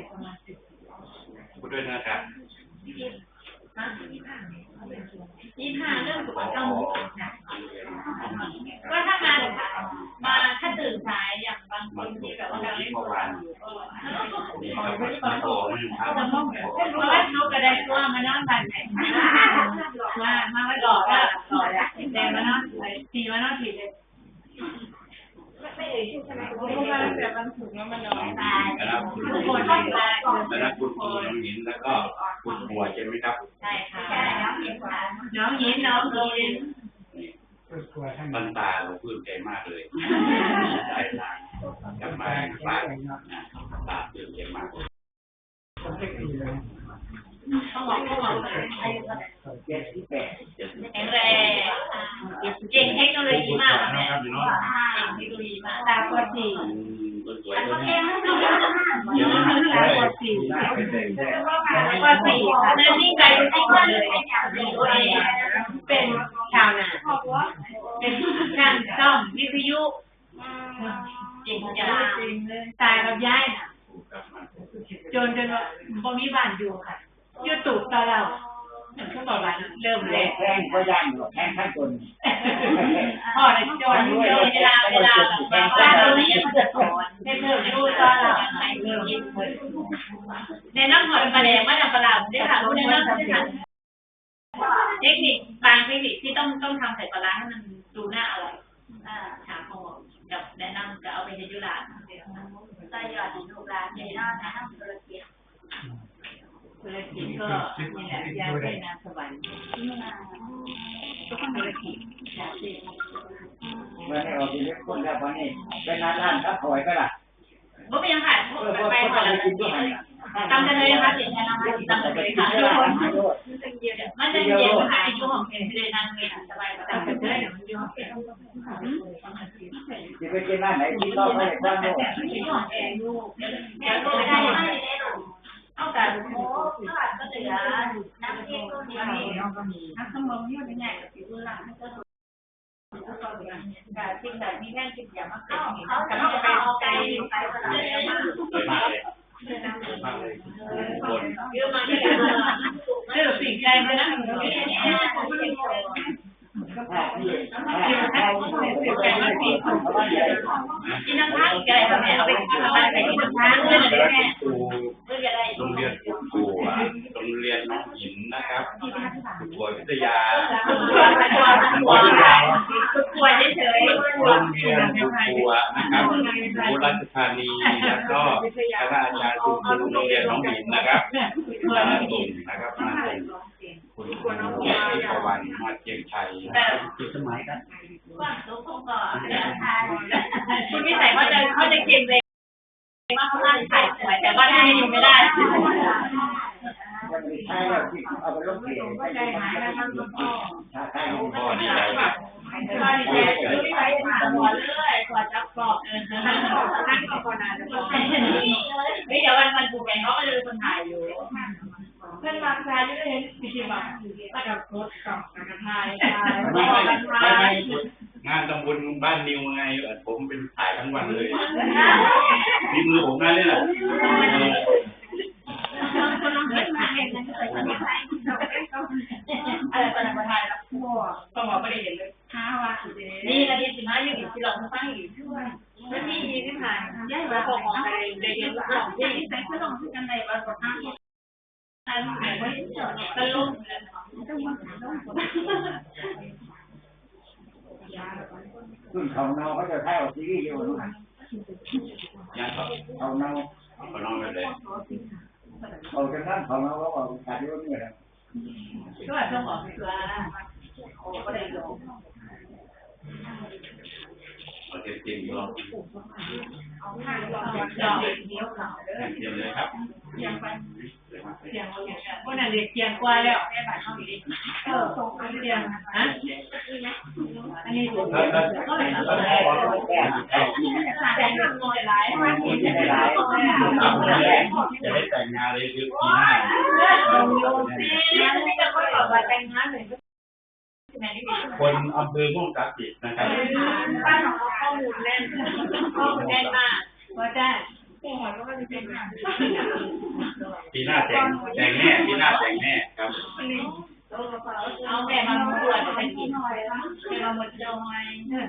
ร็จประมาณสิบพูดด้วยนะครับยี่ห้าเริ่มก่อนเก้าโมงก็ถ้ามามาถ้าตื่นสายอย่างบางคนที่แบบว่าเราเล่นโทรศัพท์อยู่ก็นี่ครับมาโตนี่ครับเพราะว่าเขาก็ได้ตัวมานอนบ้านไหนมามาว่าหล่อว่าหล่อแล้วแต่มานอนทีมานอนทีเลย ไม่เอ่ยชื่อใช่ไหม เพราะว่าแต่บางถุงแล้วมันนอนตาย นะครับคุณ ทุก ค คน น ต้องตาย นะครับคุณครูน้องหินแล้วก็คุณบัวใช่ไหมครับ ใช่ค่ะน้องยินน้องยิน บันตาเราป ลื้มใจมากเลยได้ลายกลับมาฝากนะตาปลื้มใจมากต้องบอกต้องบอกเจ็ดที่แปดแข็งแรงเก่งเทคโนโลยีมากนะแม่ครับพี่น้องเก่งเทคโนโลยีมากตาปวดสี่คนสวยคนนี้ตาปวดสี่หน้าเป็นแดงแดงปวดสี่ค่ะนั่นนี่ใจที่หมดเลยเป็นชาวนาเป็นช่างซ่อมวิทยุเก่งจังตายกับย้ายน่ะ จนจนว่าบ่มีบ้านอยู่ค่ะอยู่ตูดตาเราก็บอกว่าเริ่มแรแล้งแรงก็ยังหรอกแรงขั้นบนพ่อเลยจนจนเวลาเวลาแบบว่าบ้านตรงนี้มันจะสอนให้เพิ่มรู้ตาเราให้เพิ่มยินเพิ่มในน้ำหอยประเดี๋ยวมาจากตลาดได้ค่ะผู้ในน้ำได้ค่ะเทคนิคบางเทคนิคที่ต้องต้องทำใส่ปลาร้าให้มันดูน่าอร่อยอ่าถามพ่อกับแนะนำจะเอานใส่ยอดลูกร้านในนอกนะน้ำธุรกิจธุรกิจก็นี่แหละยาเส้นน้ำสวรรค์ทุกคนธุรกิจยาเส้นเมื่อให้ออกดีเล็กคนแล้ววันนี้เป็นร้านร้านครับถอยไปละบ่เป็นค่ะไปไปเขาก่อนแล้ว กินด้ยกันตำกันเลยนะคะเสียงกันนะคะตำกันเลยค่ะทุกคนมันจะเย็นค่ะอายุของเองเลยนั่งเลยสบายตำกันเลยมันอยู่ของเองจะไปกินร้านไหนที่ต้องไม่ได้โน่อยู่องเองลูกเดี๋ยวก็ได้ไม่ได้ลูกเอาแต่โอ้ตลาดก็เหลือน้ำเย็นก็มีน้ำสมองเยอะเป็นไงกับสิบุญหลังก็แต่สิ่งแบบนี้แค่สิ่อย่างมากเขาเขาจะไปเอาไกลไปตลาด เยอะมากสวยมากเลยสวยเลยคนเยอะมากเลยไม่หลุดสิ่งใจเลยนะถ้าที่ถ้าถ้าที่เป็นไม่ผิดเขาว่าใหญ่กินน้ำพักอีกอะไรแบบนี้เอาไปกินอะไรไปกินน้ำพักเพื่อนอะไรแม่ครูเพื่อจะได้โรงเรียนคุณครูโรงเรียนน้องหินนะครับคุณบัววิทยาป่วยป่วยป่วย ป่วยเฉยโรงเรียนคุณครูนะครับอุรัชธานีแล้วก็คณะอาจารย์คุณครูโรงเรียนน้องหินนะครับนาตุ่มนะครับนาตุ่มคุณครูเกียรติประวันมาเจียงชัยแต่ติดสมัยกันว่าทุกคนก็คุณวิสัยเขาจะเขาจะเก่งเลยว่าเขาตั้งไข่สวยแต่ว่าได้ยังไม่ได้มันมีใช่แล้วที่เอาไปลงเกลือไม่ได้หายแล้วมันก็ชาไทยคุณพ่อดีใจครับก็ดีใจคุณวิสัยถามหัวเรื่อยกว่าจะกรอบเออท่านก็คนนั้นเฮ้ยเดี๋ยววันวันผูกแกงเขาก็จะเป็นคนถ่ายอยู่เพื่อนมาถ่ายอยู่เลยจริงๆว่าก็จะโพสต์กับ งานตำบลบ้านนิวไงผมเป็นถ่ายทั้งวันเลยมีมือผมนั่นเลยแหละอะไรตอนนั้นมาถ่ายแล้วต้องบอกไม่ได้เห็นเลย ข้าวอะนี่นาทีสิบห้าอยี่สิบที่เราตั้งอยู่ช่วยไม่มีดีที่ผ่านย่ายว่าของอะไรเดียวของที่ใส่ก็ต้องกันในว่าของห้างอันไหนว่าตะลุกขึ้นเขาเนาเขาจะถ่ายออกทีวีอยู่นู่นยังครับเขาเนาก็น้องไปเลยเขาจะนั่งเขาเนาเขาบอกการที่ว่าเนี่ยก็แบบต้องบอกเสือโอ้ก็ได้ลง เอาเต็มเต็มๆรอบดอกเดียวเขาเต็มเต็มเลยครับเสียงไปเียงคนนั้นเด็กเสียงกว่าแล้วแม่บ้านเขาอีกเออส่งเสียงฮะอันนี้ถูกแล้วแล้วก็เลยแล้วแล้วพอเราแต่งงานหลายวันกินได้หลายคจะได้แต่งงานเลยคือปีหน้านี่นี่จะคนบอกว่าแต่งงานเลย คนอำเภอม่วงกาศิษย์นะครับบ้านของเราข้อมูลแน่นข้อมูลแน่นมากว่าจะปีหน้าแต่งแต่งแน่ปีหน้าแต่งแน่ครับเอาแบบมาตรวจไปกินหน่อยนะแบบมาหมดจอย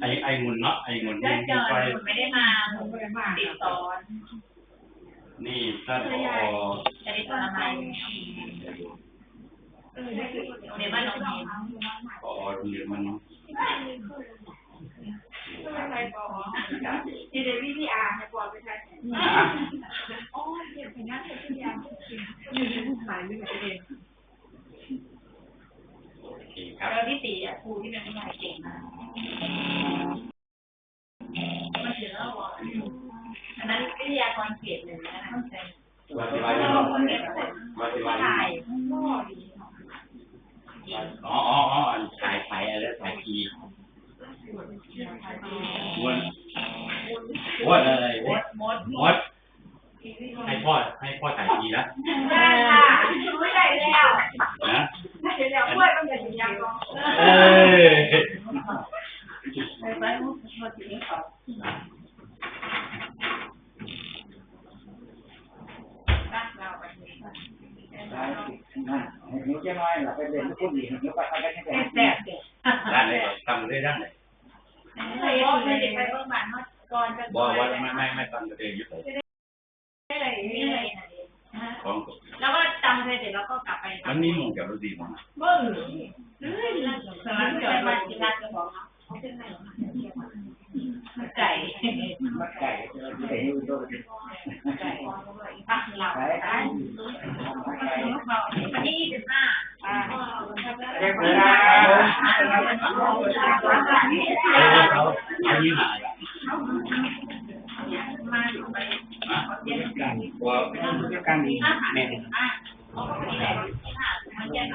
ไอไอมุนเนาะไอมุนได้นี่เจอไปไม่ได้มาติดสอนนี่ท่านผอ จะได้ทำอะไรเดี๋ยวบ้านน้องเห็น ผอโรงเรียนมันเนาะ ที่เดวิดอาร์ให้ปอไปใช้ นะ อ๋อเก็บเป็นงานเสร็จที่ยังอยู่ในผู้ขายไม่ได้เอง โอเคครับ แล้วที่สี่อะครูที่เป็นผู้ชายเก่งมากมันถือแล้วอันนั้นวิทยากรเขตหนึ่งนะวัดที่วัดที่วัดวัดที่วัดถ่ายอ๋ออ๋ออ๋ออันถ่ายไฟอะไรถ่ายทีวนวนอะไรวดมดมดให้พ่อให้พ่อถ่ายทีนะ ได้ค่ะไม่ได้แล้ว นะ ไม่ได้แล้วกล้วยต้องจะยังรอ เอ้ย ไปไปมุดมดสีขาว รักเราไป หิวจะน้อยหลับไปเรียนทุกทีหิวไปไปกันแค่แซ่บเด็ดด้านไหนทำได้ด้านไหนไปโอ้ยไปเมื่อวานเมื่อก่อนจะบอกว่าไม่ไม่ไม่ทำกระเตงยุติได้เลยนี่เลยของแล้วก็จำเลยเสร็จแล้วก็กลับไปมันมีหมุงกับรถดีมั้งเบิ้งเฮ้ยสมัยเกิดมาที่ร้านจะบอกไก่มัดไก่ที่ไหนหิวตัวไก่ปักหลับ การดีแม่อะเขาก็ไม่ได้มันแย่ม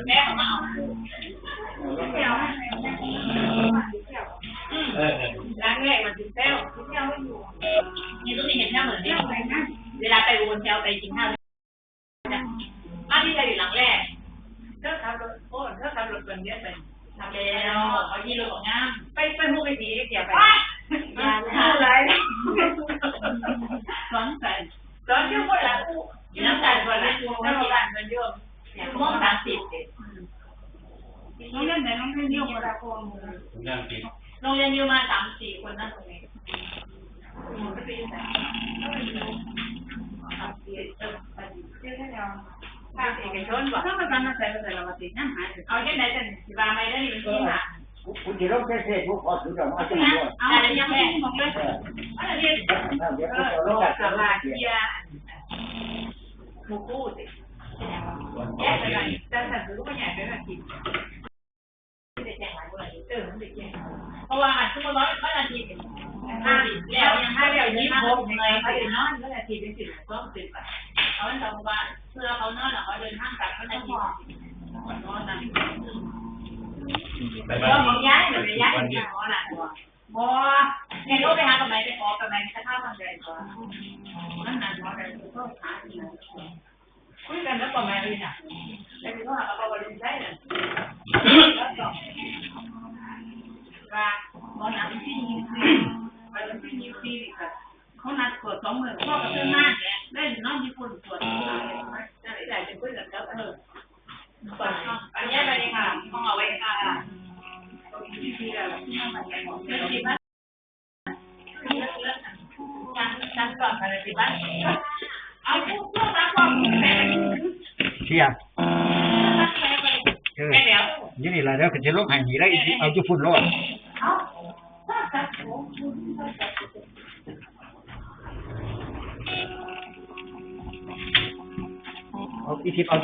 กินแม่ของเรา เที่ยว เออ ล้างแรกมันถึงเซล เที่ยวอยู่ นี่ต้องมีเห็นหน้าเหมือน เที่ เดิ ยว ม ไปนั่น เวลาไปวนเซลไปกินข้าวบ้านที่จะอยู่หลังแรก เที่ยวขับรถโอ้เที่ยวขับรถคนเยอะไป ทำแล้วเขายีรถของงาม ไปไปหูไปสีเกี่ยวไป งาน เท่าไร สองใส่ ตอนที่คนละอู้ อยู่น้ำตาลคนละถ้าเราบ้านมันเยอะมองสามสิบ น้องเล่นไหนน้องเล่นเยี่ยมคนละคน เรื่องจริง โรงเรียนอยู่มาสามสี่คนนั่นตรงนี้ เที่ยวเที่ยว ภาคเอกชนบอกถ้ามันการใส่ใส่เราติดนั่นหายเอาแค่ไหนจะสิบาไม่ได้นี่เป็นที่หาคุณจะต้องเทศพวกขอถือดอกไม้จังหวะเอาอะไรยังแม่บอกเลยอะไรเรียนเดี๋ยวเอเราอลงกักับบลาเกียหมูกู้สิแยกกันแต่แต่ถือว่าใหญ่เป็นอาทิตย์ที่ได้แจ้งหลายคนเออมันได้แจ้งเพราะว่าอาจจะมาร้อยร้อยนาทีห้าแล้วยังห้าแล้วยี่สิบหกเลยเขาจะนอนร้อยนาทีเป็นสิบก็สิบอะ เขาจะบอกว่าเพื่อเขาเนอนแล้วเขาเดินห้างกลับก็นาทีนอนนะไปเอบ้าอนผมย้ายหนูย้ายหมือนูน่ะบ่เนี่ยก็ไปหากับไหนไปขอกับไหนจะข้าวทางใดก่อนนั่นน่ะบ่ได้ก็หาที่คุยกันแล้วก็ไม่เลยน่ะแต่ก็หากับบ่ได้ใช่น่ะว่าบ่นำที่นี่คือไปที่นี่คือเขานัดตรวจสองหมื้อพ่อก็ตื่อนมาแหละ ได้นอนญี่ปุ่นตรวจจะได้จะคุยกับเจ้าเออก่อนอันนี้ไปเลยค่ะห้องเอาไว้ค่ะการก่อนอะไรสิบ้างเอาพวกพวกรักความแพ้ไปเชียร์แพ้แล้วยี่นี่แหละแล้วก็จะลงหายหนีได้เอาจุดฝุ่นรอด เอา อีทิพย์เอา